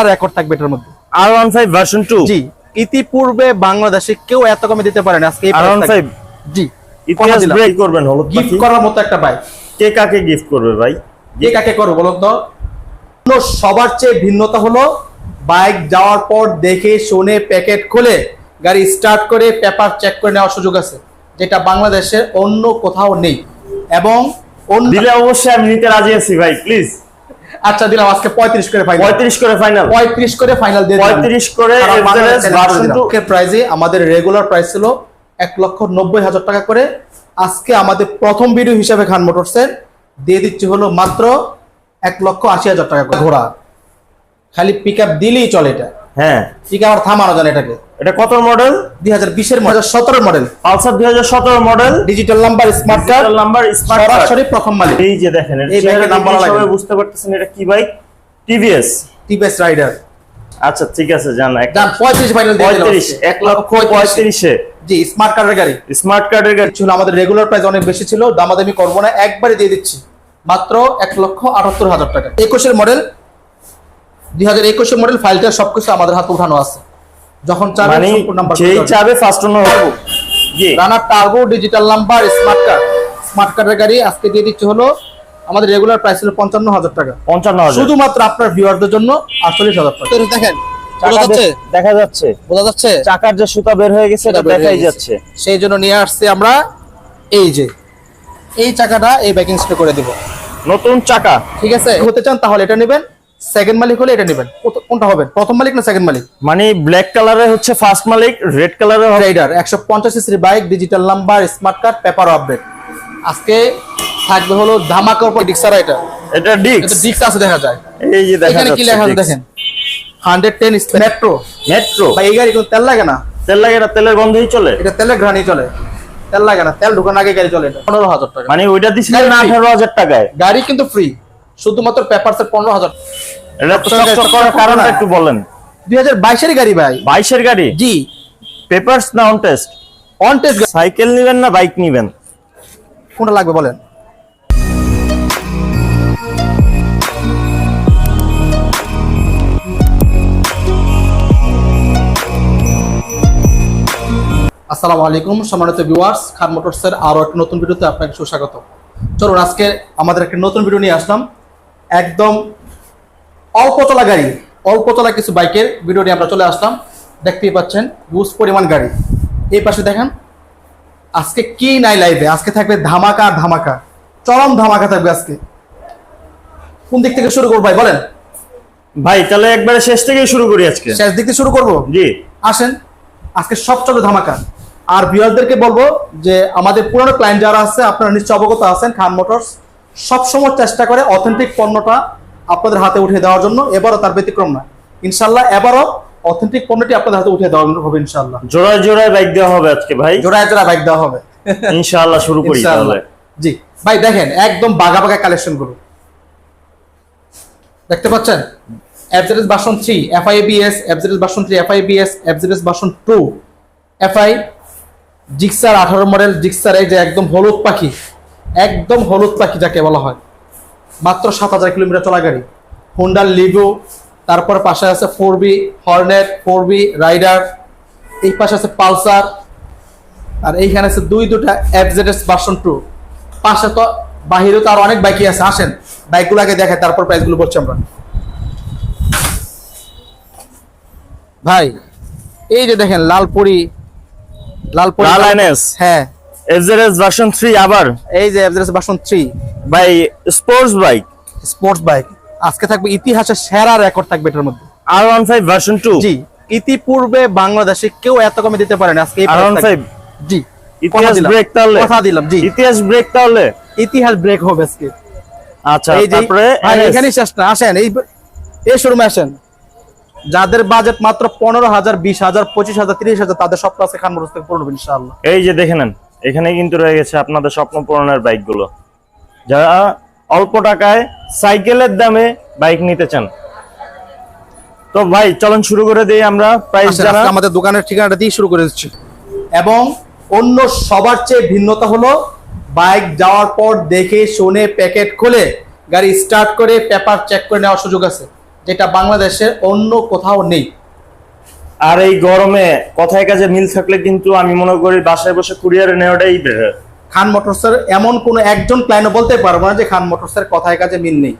সেরা রেকর্ড থাকবে এটার মধ্যে। আর one five version two G ইতিপূর্বে বাংলাদেশে কেউ এত কমে দিতে পারে না আজকে আর ওয়ান ফাইভ জি ইতিহাস ব্রেক করবেন হলুদ গিফট করার মতো একটা বাইক কে কাকে গিফট করবে ভাই? কে কাকে করো বলো তো? সবার চেয়ে ভিন্নতা হলো বাইক যাওয়ার পর দেখে শুনে প্যাকেট খুলে গাড়ি স্টার্ট করে পেপার চেক করে নেওয়ার সুযোগ আছে যেটা বাংলাদেশের অন্য কোথাও নেই। এবং অন্য দিলে অবশ্যই আমি নিতে রাজি আছি ভাই প্লিজ আচ্ছা দিলাম আজকে পঁয়ত্রিশ করে ফাইনাল পঁয়ত্রিশ করে ফাইনাল পঁয়ত্রিশ করে ফাইনাল দিয়ে দিলাম। পঁয়ত্রিশ করে এভারেজ। আজকের প্রাইজে আমাদের রেগুলার প্রাইস ছিল এক লক্ষ নব্বই হাজার টাকা করে। আজকে আমাদের প্রথম ভিডিও হিসাবে খান মোটরসের দিয়ে দিচ্ছি হলো মাত্র এক লক্ষ আশি হাজার টাকা করে ঘোড়া। খালি পিকআপ দিলেই চলে এটা। হ্যাঁ। আপ থামানো যায় না এটাকে। এটা কত মডেল দুই হাজার বিশের মডেল সতেরো মডেল পালসার দুই হাজার সতেরো model digital number smart card number smart সরাসরি প্রথম মালিক। এই যে দেখেন এই চেহারা বাইকের নাম দেখে বলা লাগে সবাই বুঝতে পারতেছেন এটা কি বাইক টিভিএস টিভিএস রাইডার আচ্ছা ঠিক আছে জান এক পঁয়ত্রিশ ফাইনাল পঁয়ত্রিশ এক লক্ষ পঁয়ত্রিশে। জি স্মার্ট কার্ডের গাড়ি। স্মার্ট কার্ডের গাড়ি। ছিল আমাদের রেগুলার প্রাইস অনেক বেশি ছিল দামাদামি করব না একবারে দিয়ে দিচ্ছি। মাত্র এক লক্ষ আটাত্তর হাজার টাকা। একুশের মডেল দুই হাজার একুশের মডেল ফাইলটা সবকিছু আমাদের হাতে উঠানো আছে। যখন চাবে যেই চাবে ফার্স্ট ওনার হব। Runner turbo digital number smart card smart কার্ডের গাড়ি আজকে দিয়ে দিচ্ছি হলো আমাদের রেগুলার প্রাইস ছিল পঞ্চান্ন হাজার টাকা। পঞ্চান্ন হাজার। শুধুমাত্র আপনার ভিউয়ারদের জন্য আটচল্লিশ হাজার টাকা। দেখেন দেখা যাচ্ছে। বোঝা যাচ্ছে? চাকার যে সুতা বের হয়ে গেছে এটা হয়ে দেখাই যাচ্ছে। সেই জন্য নিয়ে আসছি আমরা এই যে। এই চাকাটা এই ব্যাকিং স্প্রে করে দিব। নতুন চাকা। ঠিক আছে? হতে চান তাহলে এটা নেবেন। সেকেন্ড মালিক হলে এটা নেবেন। কোনটা হবে? প্রথম মালিক না সেকেন্ড মালিক? মানে ব্ল্যাক কালারে হচ্ছে ফার্স্ট মালিক রেড কালারে রাইডার একশো পঞ্চাশ সিসির bike digital number smart card paper update আজকে থাকবে হলো ধামাকা উপর ডিক্সার এটা। এটা ডিক্স এটা ডিক্স আছে দেখা যায়। এই যে দেখা এখানে কি লেখা আছে দেখেন। হান্ড্রেড টেন মেট্রো মেট্রো বা এই গাড়ি কোনো তেল লাগে না? তেল লাগে না তেলের গন্ধই চলে। এটা তেলের ঘানি চলে। তেল লাগে না তেল ঢুকানোর আগে গাড়ি চলে এটা। পনেরো হাজার টাকা। মানে ওইটা দিছিলেন গাড়ি free। আঠারো হাজার টাকায়। গাড়ি কিন্তু ফ্রি শুধুমাত্র পেপারস এর পনেরো হাজার। কারণটা একটু বলেন। দুই হাজার বাইশের গাড়ি ভাই। বাইশের গাড়ি? জি। পেপারস না on test on test cycle নিবেন না বাইক নিবেন? কোনটা লাগবে বলেন? আসসালামু আলাইকুম সম্মানিত ভিউয়ার্স খান মোটরসের আরও একটা নতুন ভিডিওতে আপনাকে সুস্বাগত। চলুন আজকে আমাদের একটা নতুন ভিডিও নিয়ে আসলাম। একদম অল্প চলা গাড়ি অল্প চলা কিছু বাইকের ভিডিও নিয়ে আমরা চলে আসলাম। দেখতেই পাচ্ছেন ইউজ পরিমাণ গাড়ি। এই পাশে দেখেন আজকে কি নাই লাইভে আজকে থাকবে ধামাকা আর ধামাকা। চরম ধামাকা থাকবে আজকে। কোন দিক থেকে শুরু করব ভাই বলেন। ভাই তাহলে একবারে শেষ থেকেই শুরু করি আজকে। শেষ দিক থেকে শুরু করব? জি। আসেন আজকে সব চলে ধামাকা। আর ভিউয়ারদেরকে বলব যে আমাদের পুরনো ক্লায়েন্ট যারা আছে আপনারা নিশ্চয় অবগত আছেন খান মোটরস। সবসময় চেষ্টা করে অথেন্টিক পণ্যটা আপনাদের হাতে উঠে দেওয়ার জন্য। এবারও তার ব্যতিক্রম না ইনশাল্লাহ এবারও অথেন্টিক পণ্যটি আপনাদের হাতে উঠিয়ে দেওয়া হবে ইনশাল্লাহ জোড়ায় জোড়ায় বাইক দেওয়া হবে আজকে ভাই। জোড়ায় জোড়া বাইক দেওয়া হবে। ইনশাআল্লাহ শুরু করি। তাহলে। জি। ভাই দেখেন একদম বাঘা বাঘা কালেকশনগুলো। দেখতে পাচ্ছেন? FZS version three FI ABS FZS version three FI ABS FZS version two FI Gixxer আঠারো মডেল জিক্সার এই যে একদম হলুদ পাখি। একদম হলুদ পাখি যাকে বলা হয়। মাত্র সাত হাজার কিলোমিটার চলা গাড়ি। হুন্ডার লিভো তারপর পাশে আছে four B Hornet four B Rider এই পাশে আছে পালসার আর এইখানে আছে দুই দুটা এফজেডএস ভার্সন টু পাশে তো বাহিরে তো আর অনেক বাইকই আছে আসেন। বাইকগুলো আগে দেখায় তারপর প্রাইসগুলো বলছি আমরা। ভাই এই যে দেখেন লালপুরি লালপুরি লাল হ্যাঁ। এফজেডএস ভার্সন 3 আবার? এই যে এফজেডএস ভার্সন থ্রি ভাই স্পোর্টস বাইক স্পোর্টস বাইক আজকে থাকবে ইতিহাসের সেরা রেকর্ড থাকবে এটার মধ্যে। আর one five version two G ইতিপূর্বে বাংলাদেশে কেউ এত কমে দিতে পারে না আজকে আর ওয়ান। ফাইভ জি ইতিহাস ব্রেক তাহলে? কথা দিলাম জি। ইতিহাস ব্রেক তাহলে? ইতিহাস ব্রেক হবে আজকে। আচ্ছা এই যে তারপরে NS শেষ না আসেন এই এই শোরুমে আসেন। যাদের বাজেট মাত্র পনেরো হাজার বিশ হাজার পঁচিশ হাজার তিরিশ হাজার তাদের সব আছে খান মোটরস থেকে পড়বে ইনশাআল্লাহ। এই যে দেখে নেন। এখানে কিন্তু রয়ে গেছে আপনাদের স্বপ্ন পূরণের বাইকগুলো যারা অল্প টাকায় সাইকেলের দামে বাইক নিতে চান। তো ভাই চলুন শুরু করে দিই আমরা প্রাইস জানা আমাদের দোকানের ঠিকানাটা দিয়ে শুরু করে দিচ্ছি। এবং অন্য সবার চেয়ে ভিন্নতা হলো বাইক যাওয়ার পর দেখে শুনে প্যাকেট খুলে গাড়ি স্টার্ট করে পেপার চেক করে নেওয়ার সুযোগ আছে যেটা বাংলাদেশের অন্য কোথাও নেই। আর এই গরমে কথায় কাজে মিল থাকলে কিন্তু আমি মনে করি বাসায় বসে কুরিয়ারে নেওয়াটাই বেটার খান মোটরসের এমন কোনো একজন ক্লায়েন্ট বলতে পারব না যে খান মোটরসের কথায় কাজে মিল নেই।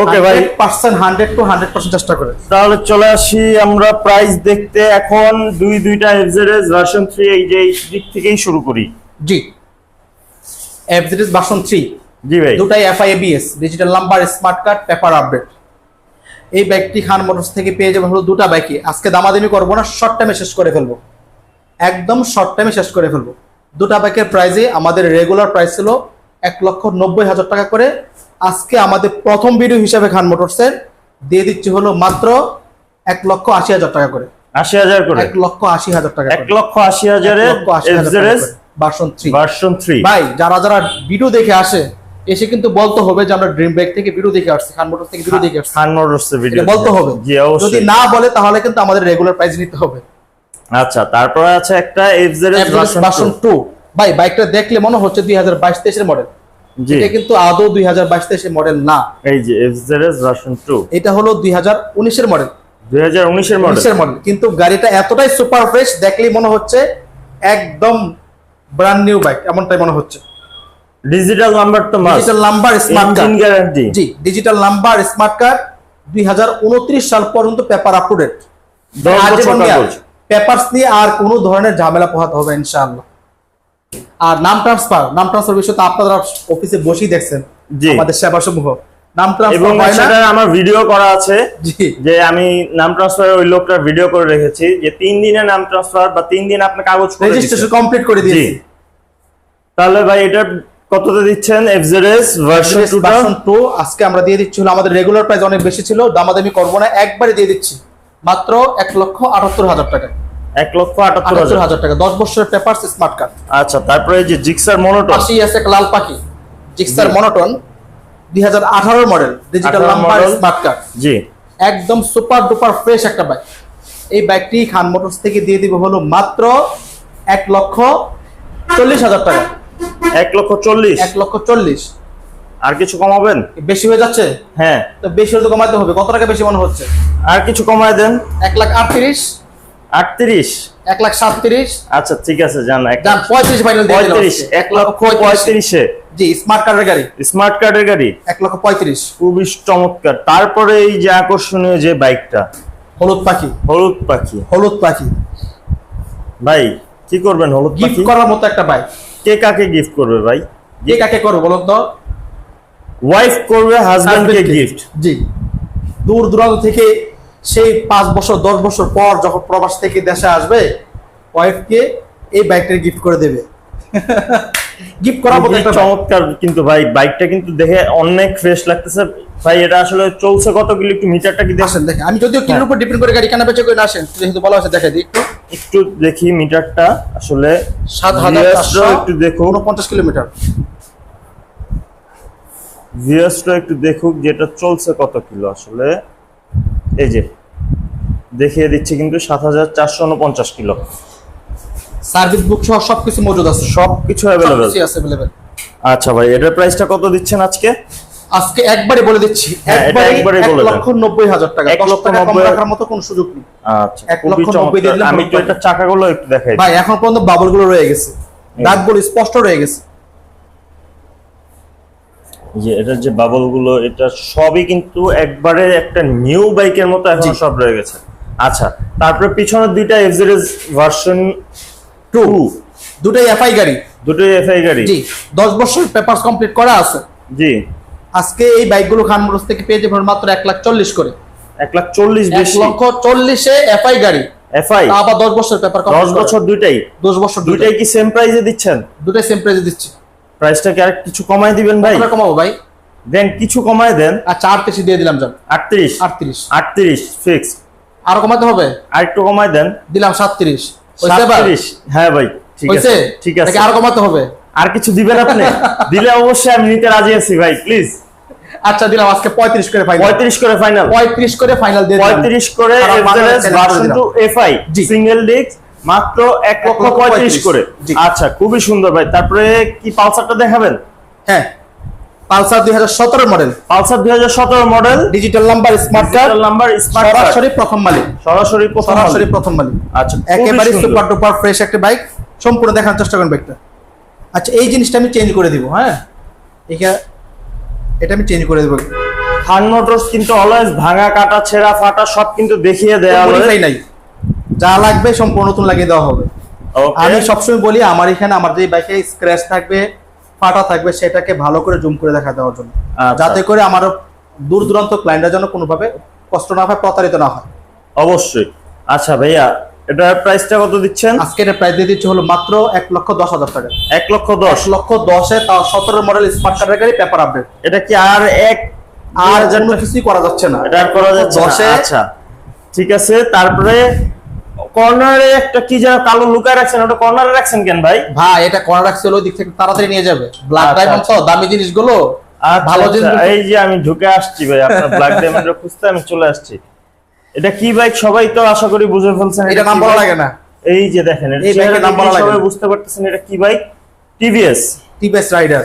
ওকে ভাই। Percent hundred two hundred percent চেষ্টা করে। তাহলে চলে আসি আমরা প্রাইস দেখতে। এখন দুই দুইটা এফজেডএস ভার্সন থ্রি এই যে দিক থেকেই শুরু করি। জি। এফজিডিস বাসন থ্রি জি ভাই। দুটাই FI ABS digital number smart card paper update এই বাইকটি খান মোটরস থেকে পেয়ে যাবেন হলো দুটা বাইকই আজকে দামাদামি করব না শর্ট টাইমে শেষ করে ফেলব। একদম শর্ট টাইমে শেষ করে ফেলব। দুটা বাইকের প্রাইজে আমাদের রেগুলার প্রাইস ছিল এক লক্ষ নব্বই হাজার টাকা করে। আজকে আমাদের প্রথম ভিডিও হিসাবে খান মোটরসের দিয়ে দিচ্ছি হলো মাত্র এক লক্ষ আশি হাজার টাকা করে। আশি হাজার করে? এক লক্ষ আশি হাজার টাকা এক লক্ষ আশি হাজারে বাসন থ্রি ভার্সন থ্রি ভাই যারা যারা ভিডিও দেখে আসে এসে কিন্তু বলতে হবে যে আমরা ড্রিম ব্যাগ থেকে ভিডিও দেখে আসছি খান মোটর থেকে ভিডিও দেখে আসছি। খান মোটরসের ভিডিও বলতে হবে। যদি না বলে তাহলে কিন্তু আমাদের রেগুলার প্রাইস নিতে হবে। আচ্ছা তারপরে আছে একটা এফজেডএস ভার্সন ভার্সন টু ভাই বাইকটা দেখলে মনে হচ্ছে দুই হাজার বাইশ তেইশের মডেল জি। এটা কিন্তু আদৌ দুই হাজার বাইশ তেইশের মডেল না। এই যে এফজেডএস ভার্সন টু এটা হলো দুই হাজার উনিশের মডেল দুই হাজার উনিশের মডেল উনিশের মডেল কিন্তু গাড়িটা এতটাই সুপার ফ্রেশ দেখলেই মনে হচ্ছে একদম ব্র্যান্ড নিউ বাইক এমনটাই মনে হচ্ছে। ডিজিটাল নাম্বার তো must digital number smart card guarantee জি ডিজিটাল নাম্বার স্মার্ট কার্ড দুই হাজার উনত্রিশ সাল পর্যন্ত paper up to date. Papers নিয়ে আর কোনো ধরনের ঝামেলা পোহাতে হবে ইনশাআল্লাহ। আর নাম ট্রান্সফার নাম ট্রান্সফার বিষয় তো আপনারা অফিসে বসেই দেখছেন জি। আমাদের সেবা সমূহ নাম এবং ট্রান্সফার হয় না। সেটা আমার ভিডিও করা আছে যে আমি নাম ট্রান্সফার ওই লোকটার ভিডিও করে রেখেছি যে তিন দিনে নাম ট্রান্সফার বা তিন দিন আপনি কাগজ রেজিস্ট্রেশন কমপ্লিট করে দিয়েছি। তাহলে ভাই এটা কততে দিচ্ছেন এফজেডএস ভার্সন টুটা ভার্সন টু? আজকে আমরা দিয়ে দিচ্ছি হলো আমাদের রেগুলার প্রাইস অনেক বেশি ছিল দামাদামি করব না একবারে দিয়ে দিচ্ছি। মাত্র এক লক্ষ আটাত্তর হাজার টাকা। এক লক্ষ আটাত্তর আটাত্তর হাজার হাজার টাকা দশ বছরের পেপার স্মার্ট কার্ড আচ্ছা তারপরে এই যে জিক্সার মনোটন পাশেই আছে একটা লাল পাখি। জিক্সার। মনোটন দুই হাজার আঠারোর model digital 18 number. Smart card জি। একদম সুপার ডুপার ফ্রেশ একটা বাইক এই বাইকটি খান মোটরস থেকে দিয়ে দিব হলো মাত্র এক লক্ষ চল্লিশ হাজার টাকা। এক লক্ষ চল্লিশ। এক লক্ষ চল্লিশ। আর কিছু কমাবেন? বেশি হয়ে যাচ্ছে? হ্যাঁ। তো বেশি হলে তো কমাতে হবে। কত টাকা বেশি মনে হচ্ছে? আর কিছু কমায় দেন। এক লাখ আটত্রিশ। আটত্রিশ? এক লাখ সাতত্রিশ। আচ্ছা ঠিক আছে যান যান পঁয়ত্রিশ ফাইনাল পঁয়ত্রিশ এক লক্ষ পঁয়ত্রিশে। জি স্মার্ট কার্ডের গাড়ি। স্মার্ট কার্ডের গাড়ি? এক লক্ষ পঁয়ত্রিশ। খুবই চমৎকার। তারপরে এই যে আকর্ষণীয় যে বাইকটা। হলুদ পাখি। হলুদ পাখি। হলুদ পাখি। ভাই কি করবেন হলুদ গিফট করার মতো একটা বাইক কে কাকে গিফট করবে ভাই? কে কাকে করবে বলো তো? ওয়াইফ করবে হাজবেন্ডকে কে। গিফট জি। দূর দূরান্ত থেকে সেই পাঁচ বছর দশ বছর পর যখন প্রবাস থেকে দেশে আসবে ওয়াইফকে এই বাইকটা গিফট করে দেবে। গিফট করার মতো একটা চমৎকার কিন্তু ভাই বাইকটা কিন্তু দেখে অনেক ফ্রেশ লাগতেছে। ভাই এটা আসলে চলছে কত কিলো একটু মিটারটা কি দেখেন? দেখেন। আমি যদিও কিলোর উপর ডিপেন্ড করে গাড়ি কেনা বেচে করে আসেন। যেহেতু বলা হয়েছে দেখে দিই। একটু একটু দেখি মিটারটা আসলে সাত হাজার একটু দেখুন উনপঞ্চাশ কিলোমিটার। ভিএসটা একটু দেখুক যেটা চলছে কত কিলো আসলে। এই যে দেখিয়ে দিচ্ছে কিন্তু সাত হাজার চারশো উনপঞ্চাশ কিলো। সার্ভিস বুক সহ সবকিছু মজুদ আছে। সবকিছু আছে অ্যাভেলেবেল আচ্ছা ভাই এটার প্রাইসটা কত দিচ্ছেন আজকে? আজকে একবারে বলে দিচ্ছি হ্যাঁ, একবারে বলে দেন। লক্ষ নব্বই হাজার টাকা এক লক্ষ নব্বই- রাখার মতো কোনো সুযোগ নেই। আচ্ছা এক লক্ষ নব্বই দিলাম আমি তো এটা চাকাগুলো একটু দেখাই। ভাই এখন পর্যন্ত বাবলগুলো রয়ে গেছে। দাগগুলো স্পষ্ট রয়ে গেছে। যে এটার যে বাবলগুলো এটা সবই কিন্তু একবারে একটা নিউ বাইকের মতো এখন সব রয়ে গেছে। আচ্ছা তারপরে পিছনের দুইটা এফজেডএস ভার্সন টু দুটাই এফআই গাড়ি। দুটোই এফআই গাড়ি। জি দশ বছর পেপার কমপ্লিট করা আছে। জি। আজকে এই বাইকগুলো খান মোটরস থেকে পেয়ে যাবেন মাত্র এক লাখ চল্লিশ করে। এক লাখ চল্লিশ এক বেশি। লক্ষ চল্লিশে এফআই গাড়ি। এফআই আবার দশ বছর পেপার দশ বছর দুইটাই। দশ বছর দুইটাই। কি সেম প্রাইসে দিচ্ছেন? দুটাই সেম প্রাইসে দিচ্ছি। প্রাইসটা কি আর কিছু কমায় দিবেন ভাই? কত কমাবো ভাই? দেন কিছু কমায় দেন। আচ্ছা আটত্রিশ দিয়ে দিলাম যান। আটত্রিশ। আটত্রিশ। আটত্রিশ ফিক্স আরও কমাতে হবে? আর একটু কমায় দেন। দিলাম সাতত্রিশ হয়েছে এবার? সাতত্রিশ। হ্যাঁ ভাই ঠিক আছে ঠিক আছে। নাকি কমাতে হবে? আর কিছু দিবেন আপনি? দিলে অবশ্যই আমি নিতে রাজি আছি ভাই প্লিজ আচ্ছা দিলাম আজকে পঁয়ত্রিশ করে ফাইনাল পঁয়ত্রিশ করে ফাইনাল পঁয়ত্রিশ করে ফাইনাল দিয়ে করে version two FI single disc মাত্র লক্ষ। করে। আচ্ছা খুবই সুন্দর ভাই। তারপরে কি পালসারটা দেখাবেন? হ্যাঁ। পালসার দুই হাজার সতেরো মডেল। পালসার দুই হাজার সতেরো model. Digital number smart card number সরাসরি প্রথম মালিক। সরাসরি সরাসরি প্রথম মালিক। আচ্ছা একেবারে সুপার ডুপার ফ্রেশ একটা বাইক সম্পূর্ণ দেখার চেষ্টা করেন বাইকটা আচ্ছা এই জিনিসটা আমি চেঞ্জ করে দিব হ্যাঁ? এখানে এটা আমি চেঞ্জ করে দেবো। খান মোটরস কিন্তু অলওয়েজ ভাঙা কাটা ছেঁড়া ফাটা সব কিন্তু দেখিয়ে দেয়া মডিফাই নাই। যা লাগবে সম্পূর্ণ নতুন লাগিয়ে দেওয়া হবে। আমি সবসময় বলি আমার এখানে আমার যে বাইকে স্ক্র্যাচ থাকবে ফাটা থাকবে সেটাকে ভালো করে জুম করে দেখা দেওয়ার জন্য। আচ্ছা। যাতে করে আমার দূর দূরান্ত ক্লায়েন্টরা যেন কোনোভাবে কষ্ট না হয় প্রতারিত না হয়। অবশ্যই। আচ্ছা ভাইয়া এটার প্রাইসটা কত দিচ্ছেন? আজকে এটা প্রাইস দিয়ে দিচ্ছে হলো মাত্র এক লক্ষ দশ হাজার টাকা। এক লক্ষ দশ? লক্ষ দশে তাও সতেরো মডেল স্মার্ট কার্ডের গাড়ি পেপার আপডেট এটা কি আর এক? আর জন্য কিছুই করা যাচ্ছে না। এটা আর করা যাচ্ছে না? দশে আচ্ছা। ঠিক আছে তারপরে কর্নারে একটা কি যেন কালো লুকায় রাখছেন? ওটা কর্নারে রাখছেন কেন ভাই? ভাই এটা কর্নার রাখছে ওই দিক থেকে তাড়াতাড়ি নিয়ে যাবে। ব্ল্যাক আচ্ছা, ডায়মন্ড তো দামি জিনিসগুলো আচ্ছা, ভালো আচ্ছা, জিনিস এই যে আমি ঢুকে আসছি ভাই আপনার ব্ল্যাক ডায়মন্ডের খুঁজতে আমি চলে আসছি। এটা কি বাইক সবাই তো আশা করি বুঝে ফেলছেন এটা নাম বলা লাগে না। এই যে দেখেন এটা নাম বলা লাগে সবাই বুঝতে পারতেছেন এটা কি বাইক টিভিএস টিভিএস রাইডার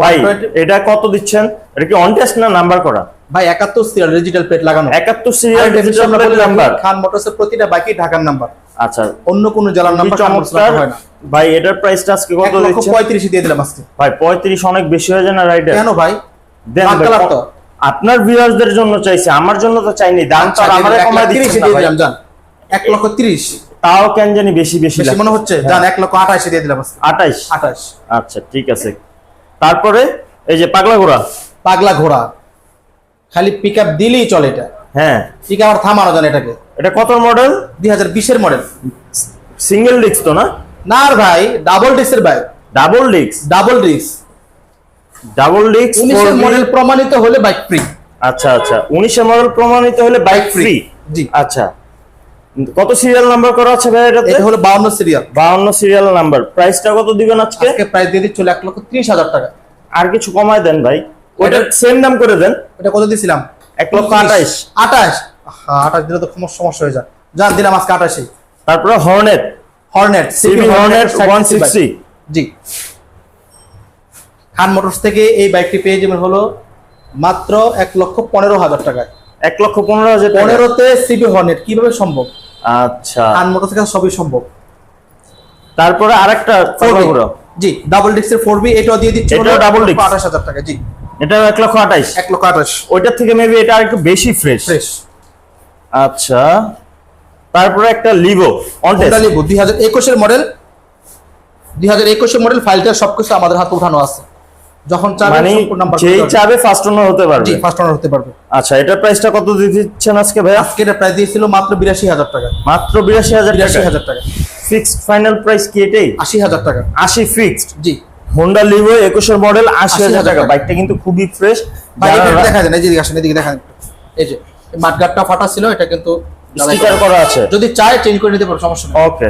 ভাই এটা কত দিচ্ছেন? এটা কি অন টেস্ট না নাম্বার করা? ভাই একাত্তর সিরিয়াল ডিজিটাল প্লেট লাগানো। একাত্তর সিরিয়াল আমরা রাখি, নাম্বার খান মোটরসের প্রতিটা বাইকই ঢাকার নাম্বার আচ্ছা। অন্য কোনো জেলার নাম্বার চমৎকার। হয় না। ভাই এটার প্রাইসটা আজকে কত দিচ্ছেন? দিয়ে দিলাম আজকে। ভাই পঁয়ত্রিশ অনেক বেশি হয়ে যায় না রাইডার কেন ভাই? দেন তো। আপনার জন্য চাইছে আমার জন্য তো চাইনি দাম তো আচ্ছা, আমারে এক কমায় দিচ্ছেন দিয়ে দিলাম জান। লক্ষ তিরিশ। তাও কেন জানি বেশি বেশি বেশি মনে হচ্ছে? জান এক লক্ষ আঠাশে দিয়ে দিলাম আজকে। আঠাইশ আঠাশ। আচ্ছা ঠিক আছে। তারপরে এই যে পাগলা ঘোড়া। পাগলা ঘোড়া। খালি পিক আপ দিলেই চলে এটা। হ্যাঁ। পিক আপ থামানো জান এটাকে। এটা কত মডেল দুই হাজার বিশের মডেল সিঙ্গেল ডিস্ক তো না? না আর ভাই ডাবল ডিস্কের bike double disc double disc double disc উনিশের মডেল প্রমাণিত হলে বাইক ফ্রি আচ্ছা আচ্ছা। উনিশের মডেল প্রমাণিত হলে বাইক ফ্রি জি। আচ্ছা। কত সিরিয়াল নাম্বার করা আছে ভাই এটাতে? এটা হলো বাউন্ন সিরিয়াল বাউন্ন সিরিয়াল নাম্বার প্রাইসটা কত দিবেন আজকে? আজকে প্রাইস দিয়ে দিচ্ছিল এক লক্ষ ত্রিশ হাজার টাকা। আর কিছু কমায় দেন ভাই। ওইটা সেম দাম করে দেন। এটা কত দিয়েছিলাম এক লক্ষ আঠাশ হ্যাঁ আঠাশ দিলে তো সমস্যা সমস্যা হয়ে যায়। যান দিলাম আজকে আঠাশে তারপরে Hornet Hornet CB Hornet one sixty জি। খান মোটরস থেকে এই বাইকটি পেয়ে যাবেন হলো মাত্র এক লক্ষ পনেরো হাজার টাকায়। এক লক্ষ পনেরো হাজার পনেরোতে সিবি হর্নেট কীভাবে সম্ভব? আচ্ছা। খান মোটরস থেকে সবই সম্ভব। তারপরে আরেকটা জি ডাবল ডিস্কের ফোর বি এটাও দিয়ে দিচ্ছে double disc? আঠাশ হাজার টাকা জি। এটা এক লক্ষ আঠাইশ। এক লক্ষ আঠাশ ওইটার থেকে মেবি এটা আরেকটু বেশি ফ্রেশ ফ্রেশ আচ্ছা তারপরে একটা লিভো হোন্ডা লিভো দুই হাজার একুশের মডেল দুই হাজার একুশের মডেল ফাইলটা সবকিছু আমাদের হাতে উঠানো আছে। যখন চাবে মানে যেই চাবে ফার্স্ট ওনার হতে পারবে। জি ফার্স্ট অনার হতে পারবে। আচ্ছা এটার প্রাইসটা কত দিচ্ছেন আজকে ভাই আজকে এটা প্রাইস দিয়েছিল মাত্র বিরাশি হাজার টাকা। মাত্র বিরাশি হাজার বিরাশি টাকা হাজার টাকা। ফিক্সড ফাইনাল প্রাইস কি এটাই? আশি হাজার টাকা। আশি ফিক্সড জি। হোন্ডা লিভো একুশের মডেল আশি হাজার টাকা। বাইকটা কিন্তু খুবই ফ্রেশ দেখা যায় না এদিকে আসেন এদিকে দেখা এই যে মাঠগাটটা ফাটা ছিল এটা কিন্তু স্টিকার করা আছে। যদি চায় চেঞ্জ করে নিতে পারো সমস্যা নেই। ওকে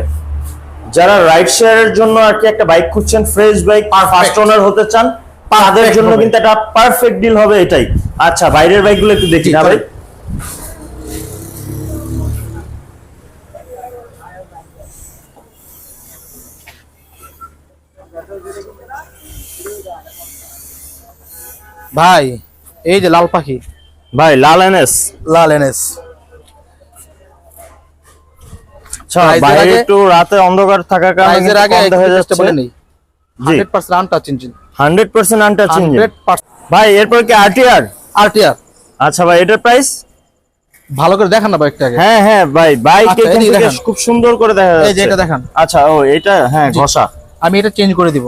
যারা রাইড শেয়ারের জন্য আর কি একটা বাইক খুঁজছেন ফ্রেশ বাইক ফার্স্ট ওনার হতে চান তাদের জন্য কিন্তু একটা পারফেক্ট ডিল হবে এটাই। আচ্ছা বাইরের বাইকগুলো একটু দেখি না ভাই? ভাই এই যে লাল পাখি। ভাই লাল এনএস। লাল এনএস। আচ্ছা বাইরে একটু রাতে অন্ধকার থাকার কারণে প্রাইজের আগে কিন্তু যাচ্ছে। বলে নেই জি hundred percent untouch engine hundred percent untouch engine ভাই এরপর কি আরটিআর আরটিআর আচ্ছা ভাই এটার প্রাইস ভালো করে দেখান না বাইকটা আগে। হ্যাঁ হ্যাঁ ভাই বাইক আচ্ছা, এখান। খুব সুন্দর করে দেখা এই যে যাচ্ছে। এটা দেখান। আচ্ছা ও এটা হ্যাঁ। ঘষা। আমি এটা চেঞ্জ করে দিব।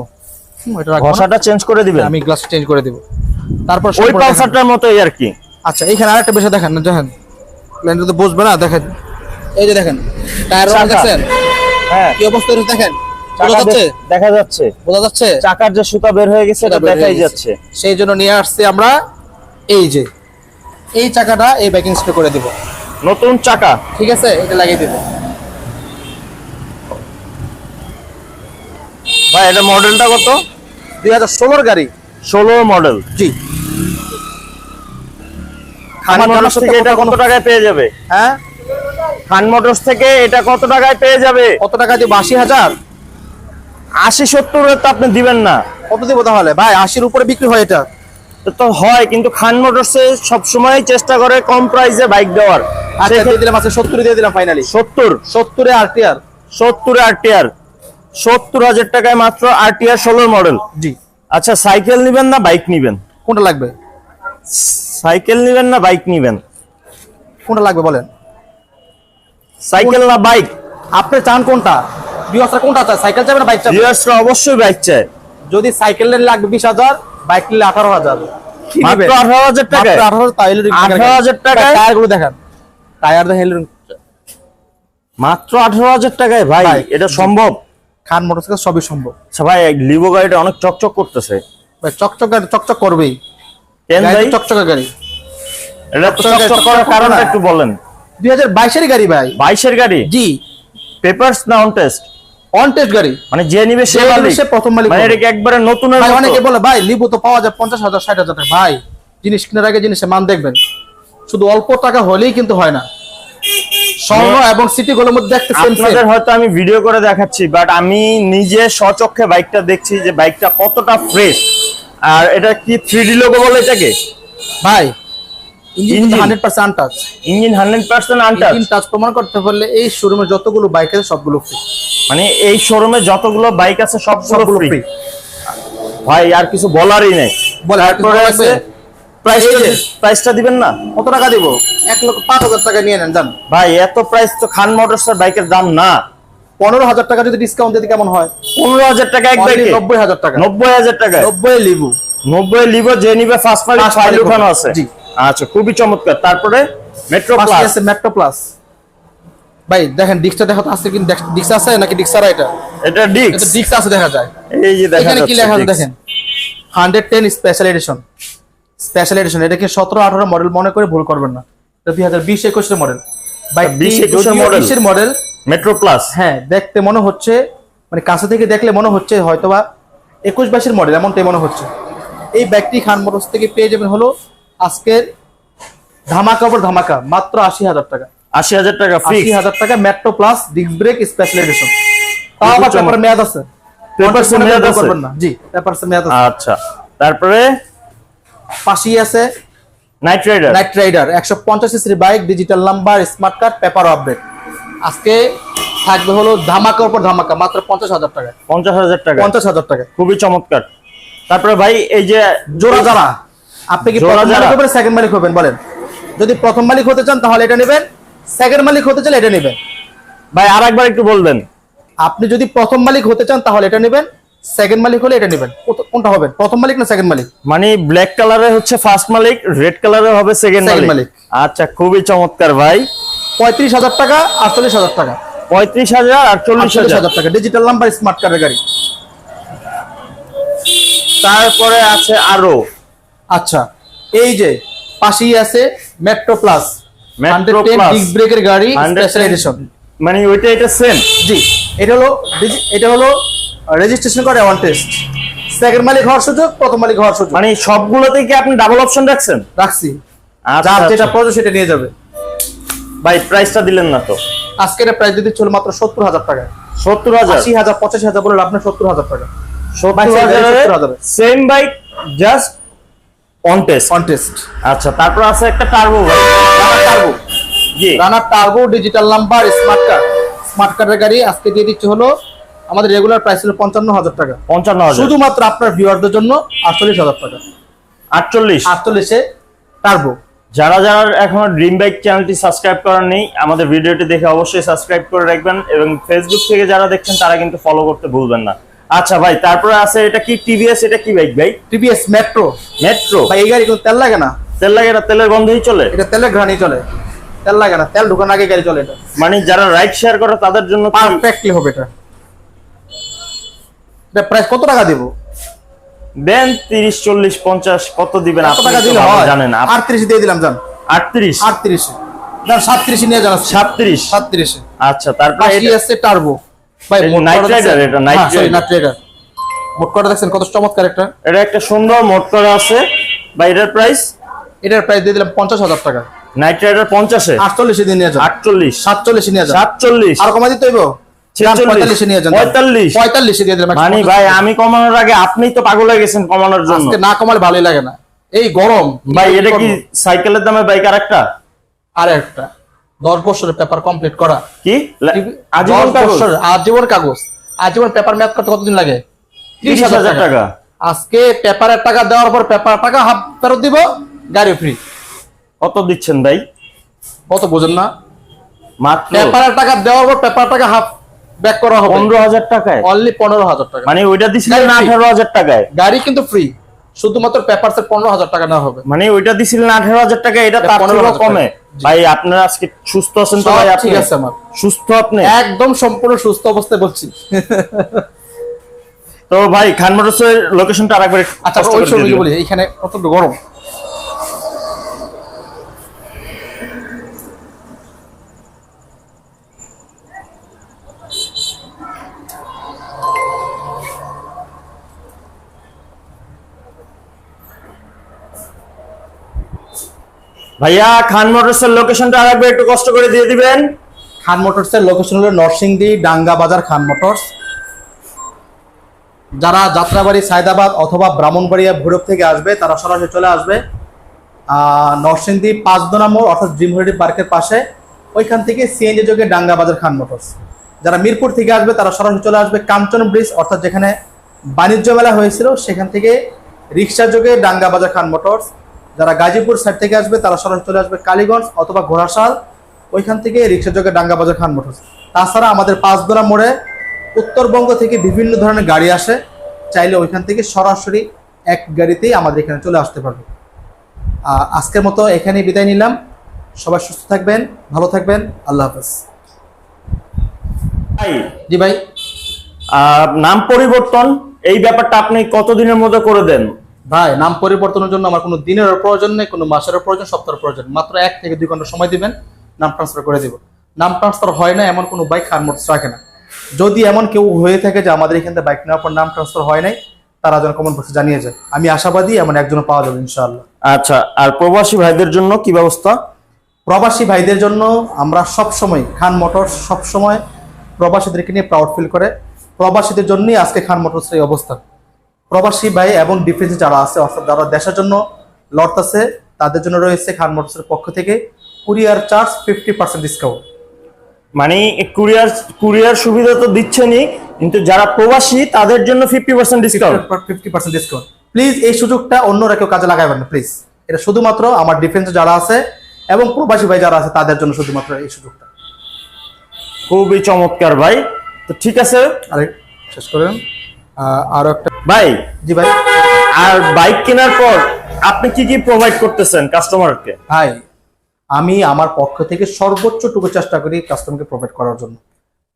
ঘষাটা চেঞ্জ করে দিবেন? আমি গ্লাস চেঞ্জ করে দিব। তারপর ওই দেখান। পালসারটার মতোই আর কি। আচ্ছা এখানে আরেকটা বিষয় দেখেন না দেখেন। প্ল্যানটা তো বসবে না দেখেন। এই যে দেখেন টায়ার চাকা। দেখছেন? হ্যাঁ। কি অবস্থা দেখেন? দেখা যাচ্ছে। বোঝা যাচ্ছে? চাকার যে সুতা বের হয়ে গেছে এটা দেখাই যাচ্ছে। সেই জন্য নিয়ে আসছি আমরা এই যে। এই চাকাটা এই ব্যাকিং স্প্রে করে দিব। নতুন চাকা। ঠিক আছে? এটা লাগিয়ে দিব। ভাই এটা মডেলটা কত? দুই হাজার ষোলোর গাড়ি। ষোলো মডেল। জি। খান মোটরস থেকে এটা কত টাকায় পেয়ে যাবে? হ্যাঁ? খান মোটরস থেকে এটা কত টাকায় পেয়ে যাবে? কত টাকা দিব? আশি হাজার? আশি সত্তর তো আপনি দিবেন না। কত দিব তাহলে? ভাই আশির উপরে বিক্রি হয় এটা। তো হয় কিন্তু খান মোটরসে সবসময় চেষ্টা করে কম প্রাইসে বাইক দেওয়ার। আচ্ছা দিয়ে দিলাম আচ্ছা সত্তর দিয়ে দিলাম ফাইনালি সত্তর। সত্তরে আর টি আর সত্তর আরটিআর সত্তর হাজার টাকায় মাত্র আরটিআর ষোলোর মডেল। জি। আচ্ছা সাইকেল নিবেন না বাইক নিবেন? কোনটা লাগবে? সাইকেল নিবেন না বাইক নিবেন? কোনটা লাগবে বলেন? সাইকেল না বাইক? আপনি চান কোনটা? বিহসরা কোনটা চায়? সাইকেল চাবে না বাইক চাবে? ভিউয়ার্সরা অবশ্যই বাইক চায়। যদি সাইকেল নিলে লাগবে বিশ হাজার বাইক নিলে আঠারো হাজার। কি মাত্র নেবেন? আঠারো হাজার টাকায়? মাত্র আঠারো তাইলে 18,000 টাকায়? টায়ারগুলো দেখান। টায়ার দেখেন মাত্র আঠারো হাজার টাকায়? ভাই ভাই, এটা সম্ভব? খান মোটরসাইকেল সবই সম্ভব। আচ্ছা ভাই লিভো গাড়িটা অনেক চকচক করতেছে। ভাই চকচক গাড়ি চকচক করবেই। কেন গাড়ি ভাই? তো গাড়ি। এটা চকচক চকচক চকচক করার কারণটা একটু বলেন। দুই হাজার বাইশের গাড়ি ভাই। বাইশের গাড়ি? জি। পেপারস না অন টেস্ট অন টেস্ট গাড়ি। মানে যে নিবে সে মালিক। সে প্রথম মালিক মানে এটা একবারে নতুনের ভাই অনেকে বলে ভাই লিবু তো পাওয়া যায় পঞ্চাশ হাজার ষাট হাজার টাকা। ভাই জিনিস কেনার আগে জিনিসের মান দেখবেন। শুধু অল্প টাকা হলেই কিন্তু হয় না। স্বর্ণ এবং সিটিগুলোর মধ্যে সেম আপনাদের হয়তো আমি ভিডিও করে দেখাচ্ছি বাট আমি নিজে স্বচক্ষে বাইকটা দেখছি যে বাইকটা কতটা ফ্রেশ আর এটা কি থ্রি ডি লোগো বলে এটাকে? ভাই engine? Hundred percent untouch engine hundred percent untouch touch প্রমাণ করতে পারলে এই শোরুমে যতগুলো বাইক আছে সবগুলো ফ্রি মানে এই শোরুমে যতগুলো বাইক আছে সবগুলো ফ্রি ভাই আর কিছু বলারই নেই। বলে আর কিছু আছে? প্রাইসটা দিবেন না কত টাকা দিব? এক লক্ষ পাঁচ হাজার টাকা নিয়ে নেন জান ভাই এত প্রাইস তো খান বাইকের দাম না। পনেরো হাজার টাকা যদি ডিসকাউন্ট দিতে কেমন হয়? পনেরো হাজার টাকা এক বাইকে। নব্বই হাজার টাকা। নব্বই হাজার টাকা নব্বই লিবু। নব্বই লিভো যে নিবে ফার্স্ট ফাইল আছে। আচ্ছা খুবই চমৎকার। তারপরে মেট্রো প্লাস আছে মেট্রো প্লাস ভাই দেখেন ডিক্সটা দেখা তো আছে কি ডিক্স আছে নাকি ডিক্সারা এটা? এটা ডিক্স এটা ডিক্স আছে দেখা যায়। এই যে দেখা এখানে কি লেখা আছে দেখেন। Hundred ten special edition special edition এটাকে সতেরো আঠারো মডেল মনে করে ভুল করবেন না। এটা দুই হাজার বিশ একুশের মডেল বাইক 20 21 model। বিশের মডেল মেট্রো প্লাস হ্যাঁ দেখতে মনে হচ্ছে মানে কাছে থেকে দেখলে মনে হচ্ছে হয়তোবা একুশ বাইশের মডেল এমনটাই মনে হচ্ছে। এই ব্যাগটি খান মোটরস থেকে পেয়ে যাবেন হলো আজকের ধামাকা ওপর ধামাকা মাত্র আশি হাজার টাকা। আশি হাজার টাকা আশি হাজার টাকা Metro plus disc brake special edition তাও আবার। মেয়াদ আছে। Papers মেয়াদ আছে? জি মেয়াদ আছে। আচ্ছা তারপরে পাশেই আছে নাইট রাইডার নাইট রাইডার একশো পঞ্চাশ সিসির bike digital number smart card paper update আজকে থাকবে হলো ধামাকা উপর ধামাকা মাত্র পঞ্চাশ হাজার টাকা পঞ্চাশ হাজার টাকা পঞ্চাশ হাজার টাকা খুবই চমৎকার। তারপরে ভাই এই যে জোড়া যারা আপনি কি প্রথম? মালিক হবেন সেকেন্ড মালিক হবেন বলেন। যদি প্রথম মালিক হতে চান তাহলে এটা নেবেন। সেকেন্ড মালিক হতে চান এটা নেবেন। ভাই আর একবার একটু বলবেন। আপনি যদি প্রথম মালিক হতে চান তাহলে এটা নেবেন। সেকেন্ড মালিক হলে এটা নেবেন। কোনটা হবে? প্রথম মালিক না সেকেন্ড মালিক? মানে ব্ল্যাক কালারে হচ্ছে ফার্স্ট মালিক রেড কালারে হবে সেকেন্ড মালিক। আচ্ছা খুবই চমৎকার ভাই। পঁয়ত্রিশ হাজার টাকা আটচল্লিশ হাজার টাকা। পঁয়ত্রিশ হাজার আটচল্লিশ হাজার। টাকা। ডিজিটাল নাম্বার স্মার্ট কার্ডের গাড়ি। তারপরে আছে আরও আচ্ছা এই যে পাশেই আছে মেট্রো প্লাস Plus। ডিস্ক ব্রেকের গাড়ি 110 স্পেশাল এডিশন মানে ওইটা এটা সেম জি এটা হলো এটা হলো রেজিস্ট্রেশন করে ওয়ান টেস্ট সেকেন্ড মালিক হওয়ার সুযোগ প্রথম মালিক হওয়ার সুযোগ। মানে সবগুলোতে কি আপনি ডাবল অপশন রাখছেন? রাখছি। আচ্ছা, যার যেটা আচ্ছা। প্রয়োজন সেটা নিয়ে যাবে। ভাই প্রাইসটা দিলেন না তো। আজকে এটা প্রাইস দিতে ছিল মাত্র সত্তর হাজার টাকা। সত্তর হাজার? আশি হাজার পঁচাশি হাজার বলে আপনি সত্তর হাজার টাকা। Same bike just on test on test আচ্ছা তারপর আছে একটা টার্বো ভাই। টার্বো জি। Runner turbo digital number smart card smart কার্ডের গাড়ি আজকে দিয়ে দিচ্ছে হলো আমাদের রেগুলার প্রাইস ছিল পঞ্চান্ন হাজার টাকা। পঞ্চান্ন শুধুমাত্র আপনার ভিউয়ারদের জন্য আটচল্লিশ হাজার টাকা। আটচল্লিশ? আটচল্লিশে টার্বো যারা যারা এখনও ড্রিম বাইক চ্যানেলটি সাবস্ক্রাইব করার নেই আমাদের ভিডিওটি দেখে অবশ্যই সাবস্ক্রাইব করে রাখবেন এবং ফেসবুক থেকে যারা দেখছেন তারা কিন্তু ফলো করতে ভুলবেন না। আচ্ছা ভাই তারপরে আছে এটা কি টিভিএস এটা কি বাইক ভাই? টিভিএস মেট্রো মেট্রো ভাই এই গাড়ি কোনো তেল লাগে না? তেল লাগে না তেলের গন্ধই চলে? এটা তেলের ঘ্রাণই চলে। তেল লাগে না তেল ঢুকানোর আগে গাড়ি চলে এটা। মানে যারা রাইড শেয়ার করে তাদের জন্য পারফেক্টলি হবে এটা। এটা প্রাইস কত টাকা দিব? দেন তিরিশ চল্লিশ পঞ্চাশ কত দিবেন কত আপনি টাকা দিলে হয়? জানেন। আটত্রিশ দিয়ে দিলাম জান। আটত্রিশ? আটত্রিশে। যান সাতত্রিশে নিয়ে যান সাতত্রিশ? সাতত্রিশে। আচ্ছা তারপরে এটা- আছে টার্বো ভাই Night দেখছেন? এটা, sorry, Rider। Night Rider। মোট করা দেখছেন? কত চমৎকার একটা। এটা একটা সুন্দর মোট করা আছে। বা এটার প্রাইস এটার প্রাইস দিয়ে দিলাম পঞ্চাশ হাজার টাকা। নাইট রাইডার পঞ্চাশে? আটচল্লিশে দিয়ে নিয়ে যান। আটচল্লিশ। সাতচল্লিশে নিয়ে যান। সাতচল্লিশ। আর কমা দিতে হইব? ভাই আমি কমানোর আগে আপনিই তো পাগল হয়ে গেছেন কমানোর জন্য। না কমালে ভালোই লাগে না। এই গরম ভাই এটা কি সাইকেলের দামে বাইক আর একটা আর একটা দশ বছরের পেপার কমপ্লিট করা। কি? আজীবন কাগজ? আজীবন কাগজ। আজীবন পেপার ম্যাথ করতে কতদিন লাগে? তিরিশ হাজার টাকা। আজকে পেপারের টাকা দেওয়ার পর পেপার টাকা হাফ ফেরত দিব গাড়ি ফ্রি কত দিচ্ছেন ভাই? কত বোঝেন না। মাত্র পেপারের টাকা দেওয়ার পর পেপার টাকা হাফ ব্যাক করা হবে। পনেরো হাজার টাকায়? অনলি পনেরো হাজার টাকা। মানে ওইটা দিছিলেন গাড়ি free। আঠারো হাজার টাকায়? গাড়ি কিন্তু ফ্রি শুধুমাত্র পেপার এর পনেরো হাজার টাকা নেওয়া হবে। মানে ওইটা দিছিলেন আঠারো হাজার টাকা এটা তার 15,000 টাকা। কমে। ভাই আপনার আজকে সুস্থ আছেন তো ভাই ঠিক আছে আমার। সুস্থ আপনি? একদম সম্পূর্ণ সুস্থ অবস্থায় বলছি। তো ভাই খান মোটরসের লোকেশনটা আরেকবার আচ্ছা ওই সময় বলি এখানে প্রচণ্ড গরম। ভাইয়া, খান মোটরসের লোকেশনটা আরেকবার একটু কষ্ট করে দিয়ে দিবেন। খান মোটরস এর লোকেশন হলো নরসিংদী ডাঙ্গা বাজার খান মোটরস। যারা যাত্রাবাড়ি, সায়দাবাদ অথবা ব্রাহ্মণবাড়িয়া, ভৈরব থেকে আসবে, তারা সরাসরি চলে আসবে। নরসিংদী পাঁচদোনা মোড়, অর্থাৎ ড্রিম হলিডে পার্কের পাশে। ওইখান থেকে সিএনজি যোগে ডাঙ্গা বাজার খান মোটরস। যারা মিরপুর থেকে আসবে, তারা সরাসরি চলে আসবে কাঞ্চন ব্রিজ, অর্থাৎ যেখানে বাণিজ্য মেলা হয়েছিল, সেখান থেকে রিক্সা যোগে ডাঙ্গা বাজার খান মোটরস। যারা গাজীপুর সাইড থেকে আসবে তারা সরাসরি চলে আসবে কালীগঞ্জ অথবা ঘোড়াশাল। ওইখান থেকে রিক্সা যোগে ডাঙ্গা বাজার খান মোটরস। তাছাড়া আমাদের পাঁচদোনা মোড়ে উত্তরবঙ্গ থেকে বিভিন্ন ধরনের গাড়ি আসে। চাইলে ওইখান থেকে সরাসরি এক গাড়িতেই আমাদের এখানে চলে আসতে পারবে। আজকের মতো এখানেই বিদায় নিলাম। সবাই সুস্থ থাকবেন ভালো থাকবেন। আল্লাহ হাফেজ। ভাই। জি ভাই। নাম পরিবর্তন এই ব্যাপারটা আপনি কতদিনের মধ্যে করে দেন? ভাই নাম পরিবর্তনের জন্য আমার কোনো দিনের প্রয়োজন নেই কোনো মাসের প্রয়োজন সপ্তাহের প্রয়োজন মাত্র এক থেকে দুই ঘণ্টা সময় দিবেন নাম ট্রান্সফার করে দিব। নাম ট্রান্সফার হয় না এমন কোনো বাইক খান মোটরস রাখে না। যদি এমন কেউ হয়ে থাকে যে আমাদের এখান থেকে বাইক নেওয়ার পর নাম ট্রান্সফার হয় নাই তারা যেন কমন বক্সে জানিয়ে যায়। আমি আশাবাদী এমন একজন পাওয়া যাবে ইনশাআল্লাহ। আচ্ছা আর প্রবাসী ভাইদের জন্য কি ব্যবস্থা? প্রবাসী ভাইদের জন্য আমরা সব সময় খান মোটরস সব সময় প্রবাসীদেরকে নিয়ে প্রাউড ফিল করে। প্রবাসীদের জন্যই আজকে খান মোটরসের এই অবস্থান। প্রবাসী ভাই এবং ডিফেন্সে যারা আছে অর্থাৎ যারা দেশের জন্য লড়তেছে তাদের জন্য রয়েছে খান মোটরসের পক্ষ থেকে courier charge fifty percent discount মানে কুরিয়ার কুরিয়ার সুবিধা তো দিচ্ছেনই কিন্তু যারা প্রবাসী তাদের জন্য fifty percent discount fifty percent discount please এই সুযোগটা অন্যরা কেউ কাজে লাগাবেন না প্লিজ এটা শুধুমাত্র আমার ডিফেন্সে যারা আছে এবং প্রবাসী ভাই যারা আছে তাদের জন্য শুধুমাত্র এই সুযোগটা। খুবই চমৎকার ভাই। তো ঠিক আছে। আরে শেষ করেন। আরও একটা ভাই জি ভাই। আর বাইক কেনার পর আপনি কি কি প্রোভাইড করতেছেন কাস্টমারকে ভাই আমি আমার পক্ষ থেকে সর্বোচ্চটুকু চেষ্টা করি কাস্টমারকে প্রোভাইড করার জন্য।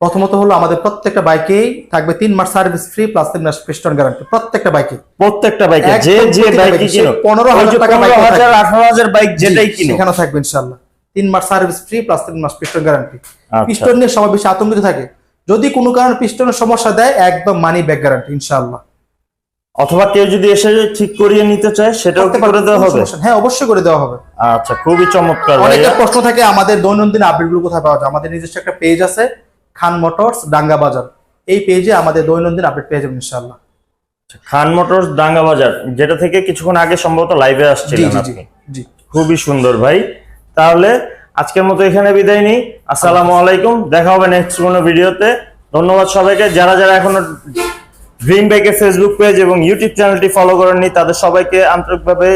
প্রথমত হলো আমাদের প্রত্যেকটা বাইকেই থাকবে তিন মাস সার্ভিস ফ্রি প্লাস তিন মাস পিস্টন গ্যারান্টি প্রত্যেকটা বাইকে প্রত্যেকটা বাইকে যে যে বাইক কিনো 15,000 টাকা বাইকে হাজার থাকে। আঠারো হাজার বাইক যেটাই কিনো সেখানে থাকবে ইনশাল্লাহ তিন মাস সার্ভিস ফ্রি প্লাস তিন মাস পিস্টন গ্যারান্টি। পিস্টন নিয়ে সবাই বেশি আতঙ্কিত থাকে। যদি কোনো কারণে পিস্টনের সমস্যা দেয় একদম মানি ব্যাক গ্যারান্টি ইনশাল্লাহ অথবা কেউ যদি এসে ঠিক করিয়ে নিতে চায় সেটাও করে দেওয়া হবে? হ্যাঁ অবশ্যই করে দেওয়া হবে। আচ্ছা খুবই চমৎকার অনেকের ভাইয়া প্রশ্ন থাকে আমাদের দৈনন্দিন আপডেটগুলো কোথায় পাওয়া যায়? আমাদের নিজস্ব একটা পেজ আছে খান মোটরস ডাঙ্গা বাজার। এই পেজে আমাদের দৈনন্দিন আপডেট পেয়ে যাবেন ইনশাল্লাহ খান মোটরস ডাঙ্গা বাজার যেটা থেকে কিছুক্ষণ আগে সম্ভবত লাইভে আসছিলেন আপনি। জি। খুবই সুন্দর ভাই। তাহলে আজকের মতো এখানে বিদায় নিই। আসসালামু আলাইকুম। দেখা হবে নেক্সট কোনো ভিডিওতে। ধন্যবাদ সবাইকে। যারা যারা এখনও ড্রিম বাইকের ফেসবুক পেজ এবং ইউটিউব চ্যানেলটি ফলো করেননি, তাদের সবাইকে আন্তরিকভাবে